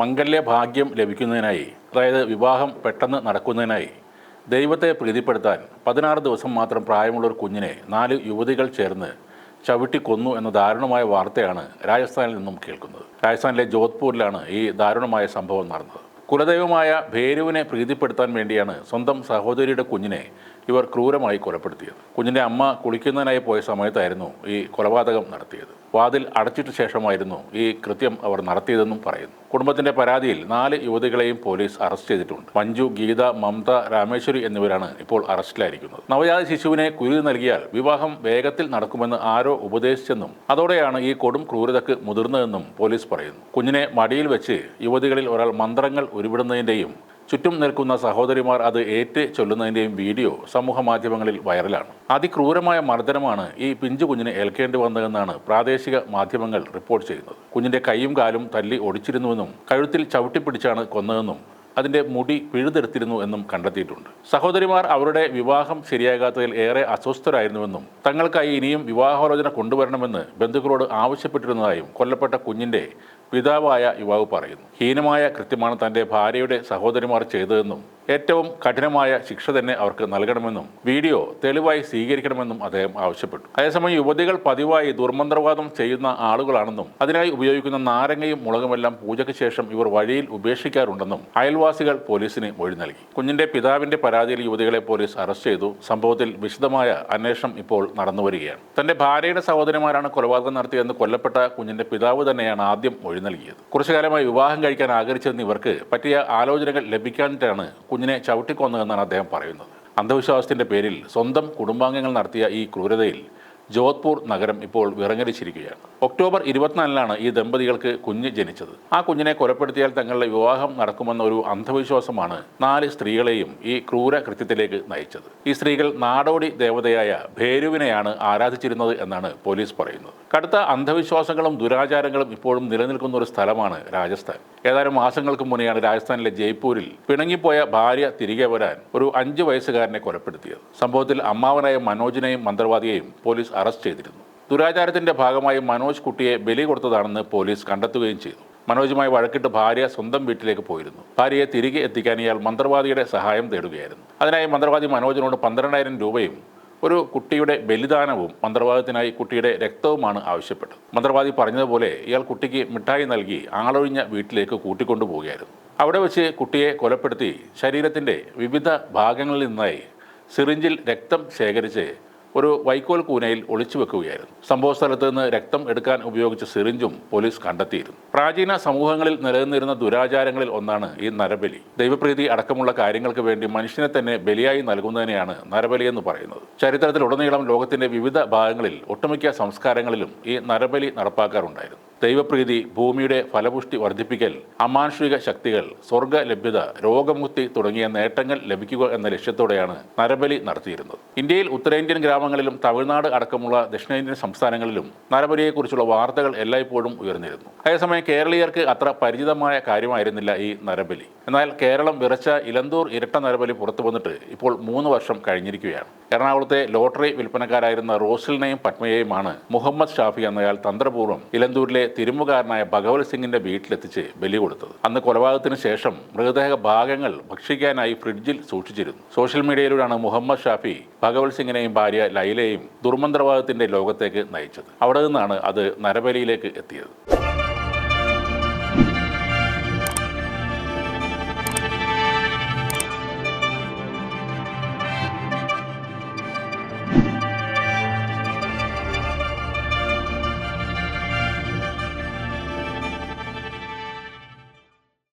മംഗല്യ ഭാഗ്യം ലഭിക്കുന്നതിനായി അതായത് വിവാഹം പെട്ടെന്ന് നടക്കുന്നതിനായി ദൈവത്തെ പ്രീതിപ്പെടുത്താൻ പതിനാറ് ദിവസം മാത്രം പ്രായമുള്ള ഒരു കുഞ്ഞിനെ നാല് യുവതികൾ ചേർന്ന് ചവിട്ടി കൊന്നു എന്ന ദാരുണമായ വാർത്തയാണ് രാജസ്ഥാനിൽ നിന്നും കേൾക്കുന്നത്. രാജസ്ഥാനിലെ ജോധ്പൂരിലാണ് ഈ ദാരുണമായ സംഭവം നടന്നത്. കുലദൈവമായ ഭേരുവിനെ പ്രീതിപ്പെടുത്താൻ വേണ്ടിയാണ് സ്വന്തം സഹോദരിയുടെ കുഞ്ഞിനെ ഇവർ ക്രൂരമായി കൊലപ്പെടുത്തിയത്. കുഞ്ഞിന്റെ അമ്മ കുളിക്കുന്നതിനായി പോയ സമയത്തായിരുന്നു ഈ കൊലപാതകം നടത്തിയത്. വാതിൽ അടച്ചിട്ട ശേഷമായിരുന്നു ഈ കൃത്യം അവർ നടത്തിയതെന്നും പറയുന്നു. കുടുംബത്തിന്റെ പരാതിയിൽ നാല് യുവതികളെയും പോലീസ് അറസ്റ്റ് ചെയ്തിട്ടുണ്ട്. മഞ്ജു ഗീത മമത രാമേശ്വരി എന്നിവരാണ് ഇപ്പോൾ അറസ്റ്റിലായിരിക്കുന്നത്. നവജാത ശിശുവിനെ കുരുതി നൽകിയാൽ വിവാഹം വേഗത്തിൽ നടക്കുമെന്ന് ആരോ ഉപദേശിച്ചെന്നും അതോടെയാണ് ഈ കൊടും ക്രൂരതയ്ക്ക് മുതിർന്നതെന്നും പോലീസ് പറയുന്നു. കുഞ്ഞിനെ മടിയിൽ വെച്ച് യുവതികളിൽ ഒരാൾ മന്ത്രങ്ങൾ ഉരുവിടുന്നതിന്റെയും ചുറ്റും നിൽക്കുന്ന സഹോദരിമാർ അത് ഏറ്റ് ചൊല്ലുന്നതിന്റെയും വീഡിയോ സമൂഹ മാധ്യമങ്ങളിൽ വൈറലാണ്. അതിക്രൂരമായ മർദ്ദനമാണ് ഈ പിഞ്ചു കുഞ്ഞിന് ഏൽക്കേണ്ടി വന്നതെന്നാണ് പ്രാദേശിക മാധ്യമങ്ങൾ റിപ്പോർട്ട് ചെയ്യുന്നത്. കുഞ്ഞിന്റെ കൈയും കാലും തല്ലി ഒടിച്ചിരുന്നുവെന്നും കഴുത്തിൽ ചവിട്ടിപ്പിടിച്ചാണ് കൊന്നതെന്നും അതിന്റെ മുടി പിഴുതെടുത്തിരുന്നു എന്നും കണ്ടെത്തിയിട്ടുണ്ട്. സഹോദരിമാർ അവരുടെ വിവാഹം ശരിയാകാത്തതിൽ ഏറെ അസ്വസ്ഥരായിരുന്നുവെന്നും തങ്ങൾക്കായി ഇനിയും വിവാഹാലോചന കൊണ്ടുവരണമെന്ന് ബന്ധുക്കളോട് ആവശ്യപ്പെട്ടിരുന്നതായും കൊല്ലപ്പെട്ട കുഞ്ഞിന്റെ പിതാവായ യുവാവ് പറയുന്നു. ഹീനമായ കൃത്യമാണ് തന്റെ ഭാര്യയുടെ സഹോദരിമാർ ചെയ്തതെന്നും ഏറ്റവും കഠിനമായ ശിക്ഷ തന്നെ അവർക്ക് നൽകണമെന്നും വീഡിയോ തെളിവായി സ്വീകരിക്കണമെന്നും അദ്ദേഹം ആവശ്യപ്പെട്ടു. അതേസമയം യുവതികൾ പതിവായി ദുർമന്ത്രവാദം ചെയ്യുന്ന ആളുകളാണെന്നും അതിനായി ഉപയോഗിക്കുന്ന നാരങ്ങയും മുളകുമെല്ലാം പൂജയ്ക്ക് ശേഷം ഇവർ വഴിയിൽ ഉപേക്ഷിക്കാറുണ്ടെന്നും അയൽവാസികൾ പോലീസിന് മൊഴി നൽകി. കുഞ്ഞിന്റെ പിതാവിന്റെ പരാതിയിൽ യുവതികളെ പോലീസ് അറസ്റ്റ് ചെയ്തു. സംഭവത്തിൽ വിശദമായ അന്വേഷണം ഇപ്പോൾ നടന്നുവരികയാണ് തന്റെ ഭാര്യയുടെ സഹോദരിമാരാണ് കൊലപാതകം നടത്തിയതെന്ന് കൊല്ലപ്പെട്ട കുഞ്ഞിന്റെ പിതാവ് തന്നെയാണ് ആദ്യം മൊഴി നൽകിയത്. കുറച്ചു കാലമായി വിവാഹം കഴിക്കാൻ ആഗ്രഹിച്ചതെന്ന് ഇവർക്ക് പറ്റിയ ആലോചനകൾ ലഭിക്കാനിട്ടാണ് കുഞ്ഞിനെ ചവിട്ടിക്കൊന്നതെന്നാണ് അദ്ദേഹം പറയുന്നത്. അന്ധവിശ്വാസത്തിന്റെ പേരിൽ സ്വന്തം കുടുംബാംഗങ്ങൾ നടത്തിയ ഈ ക്രൂരതയിൽ ജോധ്പൂർ നഗരം ഇപ്പോൾ വിറങ്ങലിച്ചിരിക്കുകയാണ്. ഒക്ടോബർ ഇരുപത്തിനാലിനാണ് ഈ ദമ്പതികൾക്ക് കുഞ്ഞ് ജനിച്ചത്. ആ കുഞ്ഞിനെ കൊലപ്പെടുത്തിയാൽ തങ്ങളുടെ വിവാഹം നടക്കുമെന്ന ഒരു അന്ധവിശ്വാസമാണ് നാല് സ്ത്രീകളെയും ഈ ക്രൂര കൃത്യത്തിലേക്ക് നയിച്ചത്. ഈ സ്ത്രീകൾ നാടോടി ദേവതയായ ഭേരുവിനെയാണ് ആരാധിച്ചിരുന്നത് എന്നാണ് പോലീസ് പറയുന്നത്. കടുത്ത അന്ധവിശ്വാസങ്ങളും ദുരാചാരങ്ങളും ഇപ്പോഴും നിലനിൽക്കുന്ന ഒരു സ്ഥലമാണ് രാജസ്ഥാൻ. ഏതാനും മാസങ്ങൾക്ക് മുന്നെയാണ് രാജസ്ഥാനിലെ ജയ്പൂരിൽ പിണങ്ങിപ്പോയ ഭാര്യ തിരികെ വരാൻ ഒരു അഞ്ച് വയസ്സുകാരനെ കൊലപ്പെടുത്തിയത്. സംഭവത്തിൽ അമ്മാവനായ മനോജിനെയും മന്ത്രവാദിയെയും പോലീസ് അറസ്റ്റ് ചെയ്തിരുന്നു. ദുരാചാരത്തിന്റെ ഭാഗമായി മനോജ് കുട്ടിയെ ബലി കൊടുത്തതാണെന്ന് പോലീസ് കണ്ടെത്തുകയും ചെയ്തു. മനോജുമായി വഴക്കിട്ട് ഭാര്യ സ്വന്തം വീട്ടിലേക്ക് പോയിരുന്നു. ഭാര്യയെ തിരികെ എത്തിക്കാൻ ഇയാൾ മന്ത്രവാദിയുടെ സഹായം തേടുകയായിരുന്നു. അതിനായി മന്ത്രവാദി മനോജിനോട് പന്ത്രണ്ടായിരം രൂപയും ഒരു കുട്ടിയുടെ ബലിദാനവും മന്ത്രവാദത്തിനായി കുട്ടിയുടെ രക്തവുമാണ് ആവശ്യപ്പെട്ടത്. മന്ത്രവാദി പറഞ്ഞതുപോലെ ഇയാൾ കുട്ടിക്ക് മിഠായി നൽകി ആളൊഴിഞ്ഞ വീട്ടിലേക്ക് കൂട്ടിക്കൊണ്ടുപോവുകയായിരുന്നു അവിടെ വെച്ച് കുട്ടിയെ കൊലപ്പെടുത്തി ശരീരത്തിന്റെ വിവിധ ഭാഗങ്ങളിൽ നിന്നായി സിറിഞ്ചിൽ രക്തം ശേഖരിച്ച് ഒരു വൈക്കോൽ കൂനയിൽ ഒളിച്ചു വെക്കുകയായിരുന്നു. സംഭവ സ്ഥലത്ത് നിന്ന് രക്തം എടുക്കാൻ ഉപയോഗിച്ച സിറിഞ്ചും പോലീസ് കണ്ടെത്തിയിരുന്നു. പ്രാചീന സമൂഹങ്ങളിൽ നിലനിന്നിരുന്ന ദുരാചാരങ്ങളിൽ ഒന്നാണ് ഈ നരബലി. ദൈവപ്രീതി അടക്കമുള്ള കാര്യങ്ങൾക്ക് വേണ്ടി മനുഷ്യനെ തന്നെ ബലിയായി നൽകുന്നതിനെയാണ് നരബലി എന്ന് പറയുന്നത്. ചരിത്രത്തിലുടനീളം ലോകത്തിന്റെ വിവിധ ഭാഗങ്ങളിൽ ഒട്ടുമിക്ക സംസ്കാരങ്ങളിലും ഈ നരബലി നടപ്പാക്കാറുണ്ടായിരുന്നു. ദൈവപ്രീതി ഭൂമിയുടെ ഫലപുഷ്ടി വർദ്ധിപ്പിക്കൽ അമാനുഷിക ശക്തികൾ സ്വർഗ ലഭ്യത രോഗമുക്തി തുടങ്ങിയ നേട്ടങ്ങൾ ലഭിക്കുക എന്ന ലക്ഷ്യത്തോടെയാണ് നരബലി നടത്തിയിരുന്നത്. ഇന്ത്യയിൽ ഉത്തരേന്ത്യൻ ഗ്രാമങ്ങളിലും തമിഴ്നാട് അടക്കമുള്ള ദക്ഷിണേന്ത്യൻ സംസ്ഥാനങ്ങളിലും നരബലിയെക്കുറിച്ചുള്ള വാർത്തകൾ എല്ലായ്പ്പോഴും ഉയർന്നിരുന്നു. അതേസമയം കേരളീയർക്ക് അത്ര പരിചിതമായ കാര്യമായിരുന്നില്ല ഈ നരബലി. എന്നാൽ കേരളം വിറച്ച ഇലന്തൂർ ഇരട്ട നരബലി പുറത്തു വന്നിട്ട് ഇപ്പോൾ മൂന്ന് വർഷം കഴിഞ്ഞിരിക്കുകയാണ്. എറണാകുളത്തെ ലോട്ടറി വിൽപ്പനക്കാരായിരുന്ന റോസിലിനെയും പത്മയെയുമാണ് മുഹമ്മദ് ഷാഫി എന്നയാൾ തന്ത്രപൂർവം ഇലന്തൂരിലെ തിരുമുകാരനായ ഭഗവത് സിംഗിന്റെ വീട്ടിലെത്തിച്ച് ബലി കൊടുത്തത്. അന്ന് കൊലപാതകത്തിന് ശേഷം മൃതദേഹ ഭാഗങ്ങൾ ഭക്ഷിക്കാനായി ഫ്രിഡ്ജിൽ സൂക്ഷിച്ചിരുന്നു. സോഷ്യൽ മീഡിയയിലൂടെയാണ് മുഹമ്മദ് ഷാഫി ഭഗവത് സിംഗിനെയും ഭാര്യ ലൈലയെയും ദുർമന്ത്രവാദത്തിന്റെ ലോകത്തേക്ക് നയിച്ചത്. അവിടെ നിന്നാണ് അത് നരബലിയിലേക്ക് എത്തിയത്.